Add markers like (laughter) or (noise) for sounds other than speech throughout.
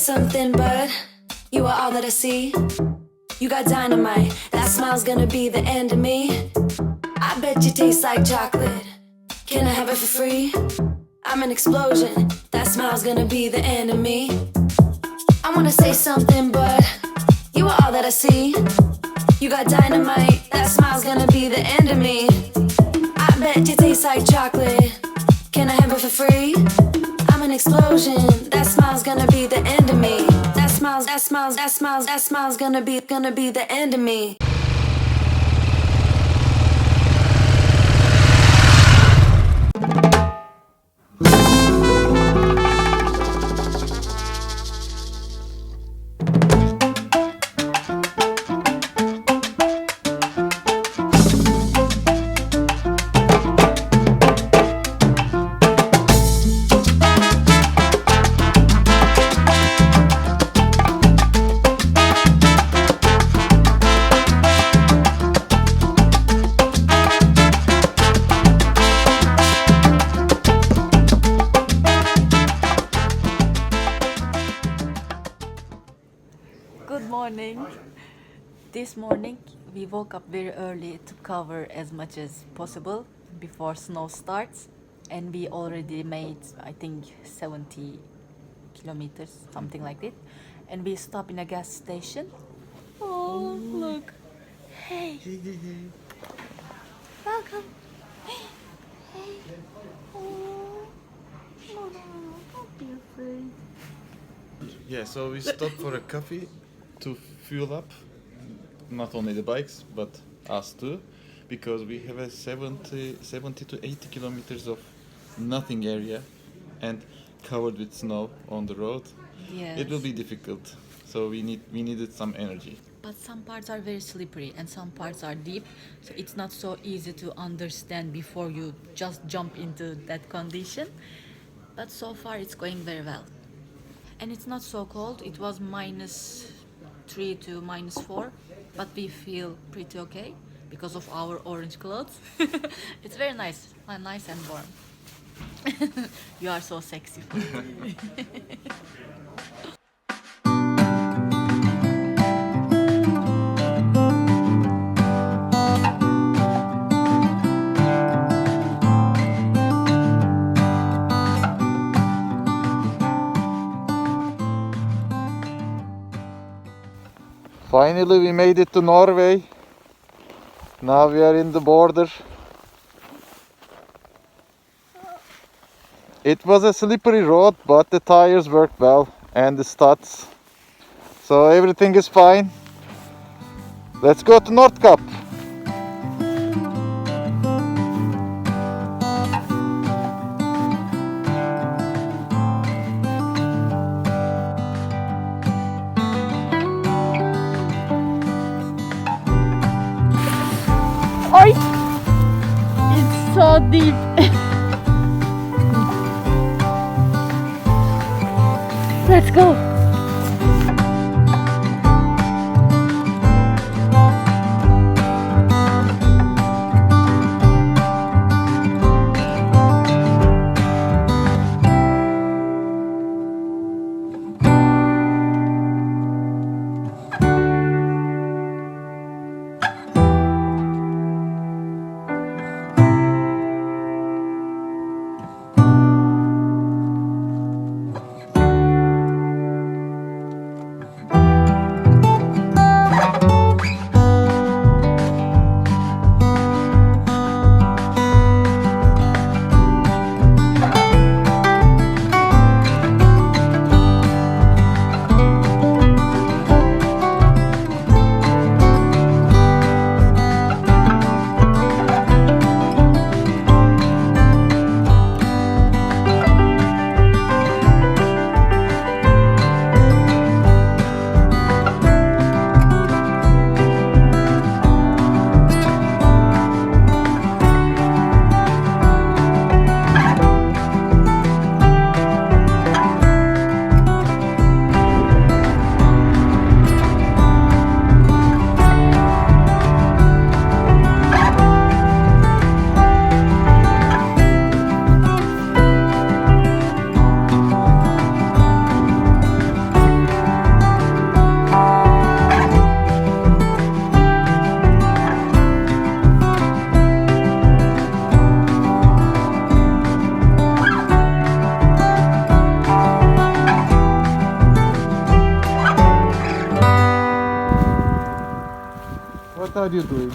Something, but you are all that I see. You got dynamite, that smile's gonna be the end of me. I bet you taste like chocolate. Can I have it for free? I'm an explosion, that smile's gonna be the end of me. I wanna say something, but you are all that I see. You got dynamite, that smile's gonna be the end of me. I bet you taste like chocolate. Can I have it for free? I'm an explosion. That smile's gonna be the end of me. That smile's, that smile's, that smile's, that smile's gonna be, gonna be the end of me. This morning we woke up very early to cover as much as possible before snow starts and we already made I think 70 kilometers something like that and we stop in a gas station. Oh, look. Hey. Welcome. Hey. Oh. Yeah, so we stopped for a coffee to fuel up, not only the bikes, but us too, because we have a 70, 70 to 80 kilometers of nothing area and covered with snow on the road. It will be difficult, so we need we needed some energy. But some parts are very slippery and some parts are deep, so it's not so easy to understand before you just jump into that condition. But so far it's going very well. And it's not so cold, it was minus 3 to minus 4, but we feel pretty okay because of our orange clothes. (laughs) it's very nice, uh, nice and warm. (laughs) you are so sexy. (laughs) Finally, we made it to Norway. Now we are in the border. It was a slippery road, but the tires worked well and the studs. So everything is fine. Let's go to Nordkapp. Deep. Let's go. Are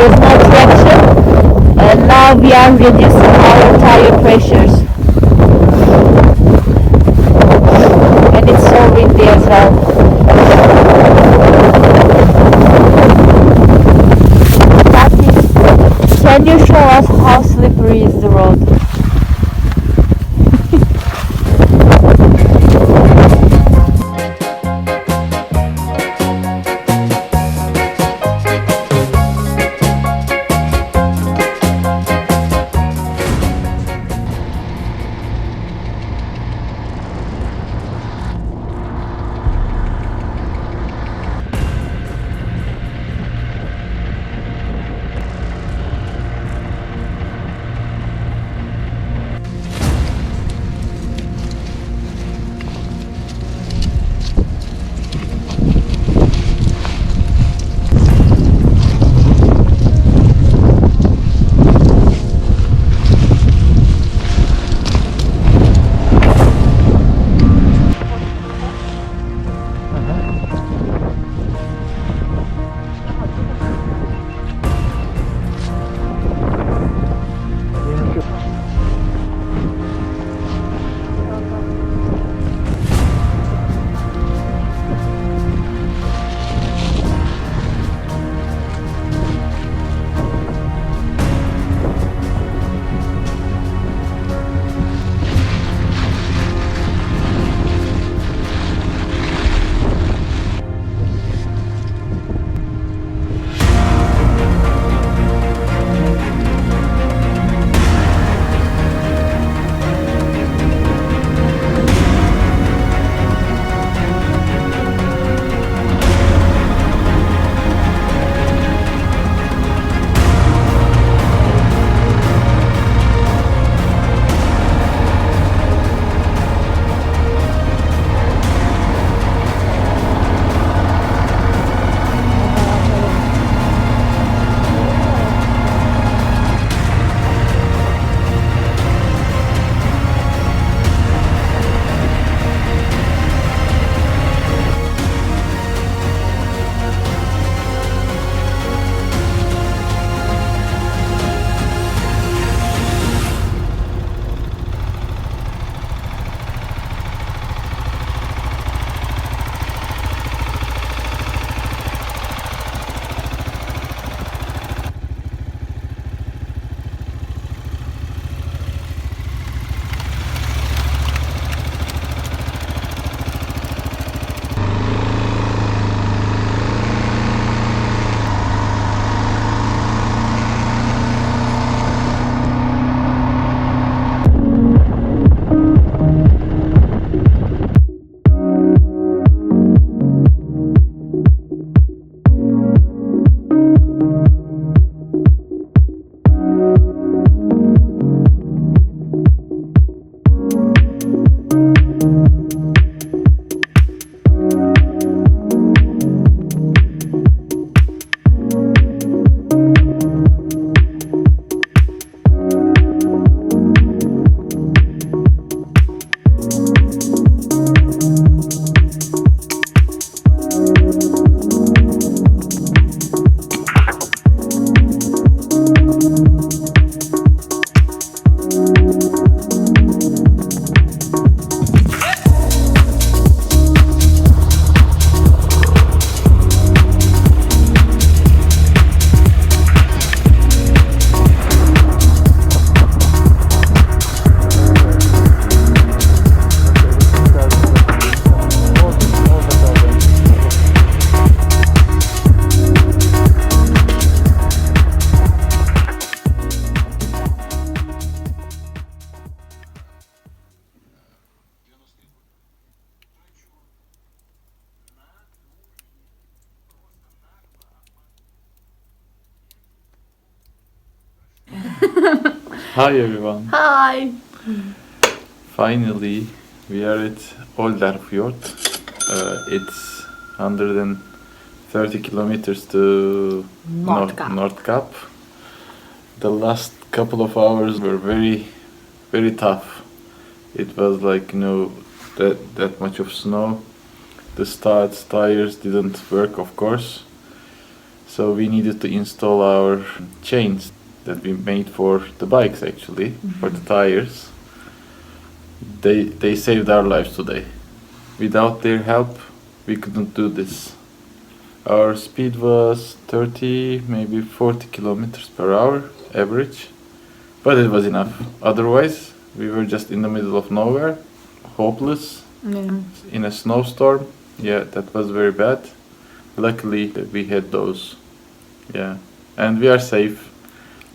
is no traction, and now we are reducing our tire pressures. And it's so windy as well. Hi everyone. Hi. Finally, we are at Olderfjord. Uh, it's 130 kilometers to Nor- Nordkapp. Nordkapp. The last couple of hours were very, very tough. It was like you know that that much of snow. The studs, tires didn't work, of course. So we needed to install our chains that we made for the bikes actually, for the mm-hmm. tires they they saved our lives today. Without their help, we couldn't do this. Our speed was 30, maybe 40 kilometers per hour average, but it was enough. Otherwise, we were just in the middle of nowhere, hopeless, in a snowstorm. Yeah, that was very bad. Luckily, we had those. Yeah, and we are safe.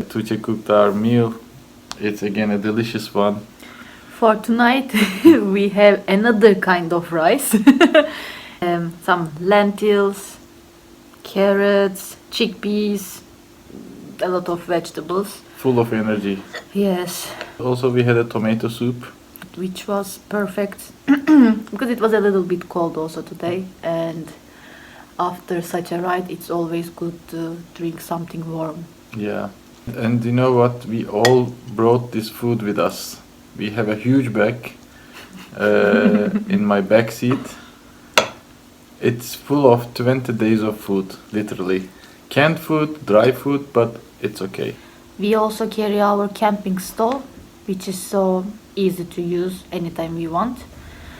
Tuche cooked our meal. It's again a delicious one. For tonight, (laughs) we have another kind of rice. (laughs) um, some lentils, carrots, chickpeas, a lot of vegetables. Full of energy. Yes, Also, we had a tomato soup. which was perfect (clears throat) because it was a little bit cold also today. And after such a ride, it's always good to drink something warm. Yeah. And you know what? We all brought this food with us. We have a huge bag uh, in my back seat. It's full of 20 days of food, literally. Canned food, dry food, but it's okay. We also carry our camping stove, which is so easy to use anytime we want.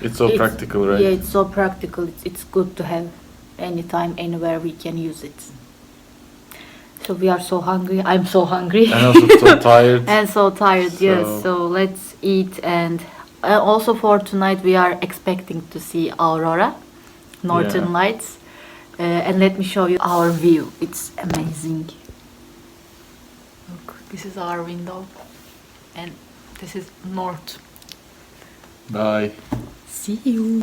It's so It's- practical, right? Yeah, it's so practical. It's, it's good to have anytime, anywhere we can use it. So we are so hungry. I'm so hungry. And also so tired. (laughs) and so tired. Yes. So- So let's eat. And uh, also for tonight, we are expecting to see aurora, northern Yeah. lights. Uh, and let me show you our view. It's amazing. Look, this is our window, and this is north. Bye. See you.